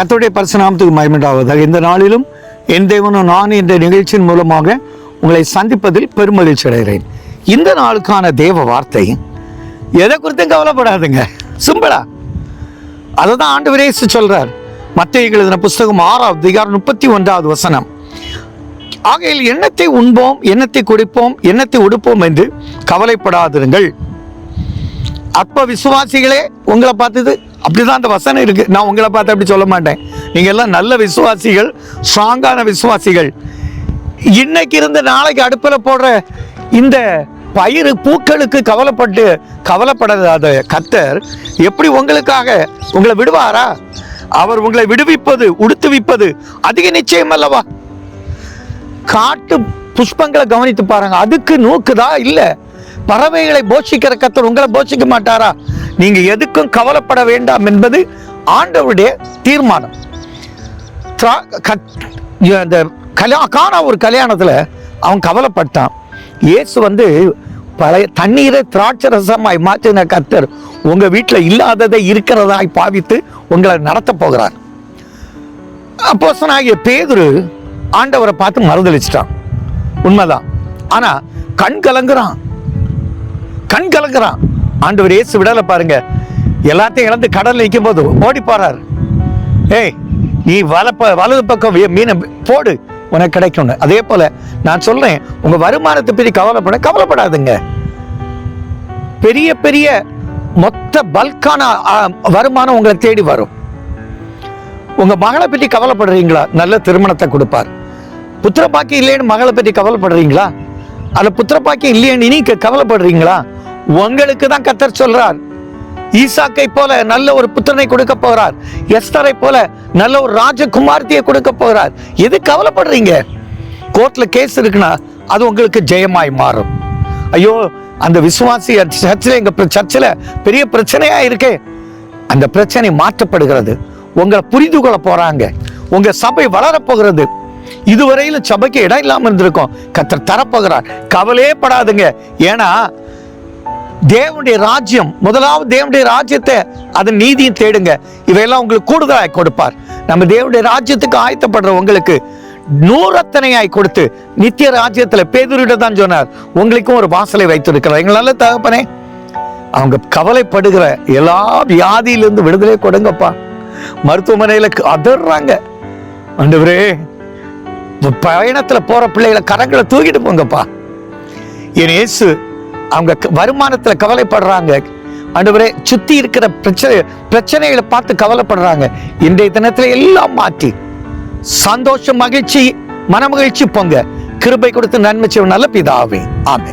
கத்தோடைய பரிசுநாமத்துக்கு மயமண்டாவதாக இந்த நாளிலும் என் தேவனும் நான் என்ற நிகழ்ச்சியின் மூலமாக உங்களை சந்திப்பதில் பெருமகிழ்ச்சி அடைகிறேன். இந்த நாளுக்கான தேவ வார்த்தை எதை குறித்தும் கவலைப்படாதுங்க. சிம்பிளா. அதை தான் ஆண்டு விரேசு சொல்றார். மற்ற எழுதின புஸ்தகம் ஆறாவது அதிகாரம் முப்பத்தி ஒன்றாவது வசனம். ஆகையில் எண்ணத்தை உண்போம் எண்ணத்தை குடிப்போம் எண்ணத்தை உடுப்போம் என்று கவலைப்படாதிருங்கள். அற்ப விசுவாசிகளே உங்களை பார்த்தது அப்படிதான் அந்த வசனம் இருக்கு. நான் உங்களை பார்த்து அப்படி சொல்ல மாட்டேன். நீங்க எல்லாம் நல்ல விசுவாசிகள் ஸ்ட்ராங்கான விசுவாசிகள். இன்னைக்கு இருந்து நாளைக்கு அடுப்பில் போடுற இந்த பயிறு பூக்களுக்கு கவலைப்பட்டு கவலைப்படாத கத்தர் எப்படி உங்களுக்காக உங்களை விடுவாரா? அவர் உங்களை விடுவிப்பது உடுத்துவிப்பது அதிக நிச்சயம் அல்லவா? காட்டு புஷ்பங்களை கவனித்து பாருங்க. அதுக்கு நோக்குதா? இல்ல. பறவைகளை போஷிக்கிற கத்தர் உங்களை போஷிக்க மாட்டாரா? நீங்க எதுக்கும் கவலைப்பட வேண்டாம் என்பது ஆண்டவருடைய தீர்மானம். கத்- இந்த கல்யாண காணா ஒரு கல்யாணத்துல அவன் கவலைப்பட்டான். இயேசு வந்து பழைய தண்ணீரை திராட்சை ரசமாய் மாற்றின கத்தர் உங்க வீட்டில் இல்லாததை இருக்கிறதாய் பாவித்து உங்களை நடத்த போகிறார். அப்போஸ்தலனாகிய பேதுரு ஆண்டவரை பார்த்து மறுதளிச்சிட்டான் உண்மைதான். ஆனா கண் கலங்குறான். கண் கலங்குறான். ஆண்டவர் இயேசு விடலை பாருங்க. எல்லாத்தையும் இழந்து கடலில் நிற்கும் போது ஓடி போறார். ஏய் நீ வலப்ப வலது பக்கம் மீனை போடு உனக்கு கிடைக்கும்னு. அதே போல நான் சொல்றேன் உங்க வருமானத்தை பற்றி கவலைப்பட கவலைப்படாதுங்க. பெரிய பெரிய மொத்த பல்கான வருமானம் உங்களை தேடி வரும். உங்க மகளை பற்றி கவலைப்படுறீங்களா? நல்ல திருமணத்தை கொடுப்பார். புத்திர பாக்கியம் இல்லைன்னு மகளை பற்றி கவலைப்படுறீங்களா? அதில் புத்திர பாக்கியம் இல்லையேன்னு நீ கவலைப்படுறீங்களா? உங்களுக்கு தான் கத்தர் சொல்றார். ஈசாக்கை போல நல்ல ஒரு புத்திரனை கொடுக்க போறார். எஸ்தரை போல நல்ல ஒரு ராஜகுமார்த்தியை கொடுக்க போறார். எது கவலைப்படுறீங்க? கோர்ட்ல கேஸ் இருக்குன்னா அது உங்களுக்கு ஜெயமாய் மாறும். ஐயோ அந்த விசுவாசி சர்ச்சில் எங்க சர்ச்சில் பெரிய பிரச்சனையா இருக்கே. அந்த பிரச்சனை மாற்றப்படுகிறது. உங்களை புரிந்து கொள்ள போறாங்க. உங்க சபை வளரப் போகிறது. இதுவரையிலும் சபைக்கு இடம் இல்லாமல் இருந்திருக்கும். கத்தர் தரப்போகிறார். கவலையே படாதுங்க. ஏன்னா தேவனுடைய ராஜ்யம் முதலாவது தேவனுடைய ராஜ்யத்தை அதன் நீதியும் தேடுங்க. இவையெல்லாம் உங்களுக்கு கூடுதலாய் கொடுப்பார். நம்ம தேவனுடைய ராஜ்யத்துக்கு ஆயத்தப்படுற உங்களுக்கு நூறத்தனையாய் கொடுத்து நித்திய ராஜ்யத்துல பேதுருட தான் சொன்னார். உங்களுக்கும் ஒரு வாசலை வைத்திருக்கிறார். எங்களால தகப்பனே அவங்க கவலைப்படுகிற எல்லா வியாதியிலிருந்து விடுதலை கொடுங்கப்பா. மருத்துவமனையில அதர்றாங்க. ஆண்டவரே பயணத்துல போற பிள்ளைகளை கரங்களை தூக்கிட்டு போங்கப்பா. என் இயேசு அவங்க வருமானத்துல கவலைப்படுறாங்க. ஆண்டவரே சுத்தி இருக்கிற பிரச்சனை பிரச்சனைகளை பார்த்து கவலைப்படுறாங்க. இன்றைய தினத்துல எல்லாம் மாற்றி. சந்தோஷம் மகிழ்ச்சி மனமகிழ்ச்சி பொங்க. கிருபை கொடுத்து நன்மை செய்யும் நல்ல பிதாவே. ஆமே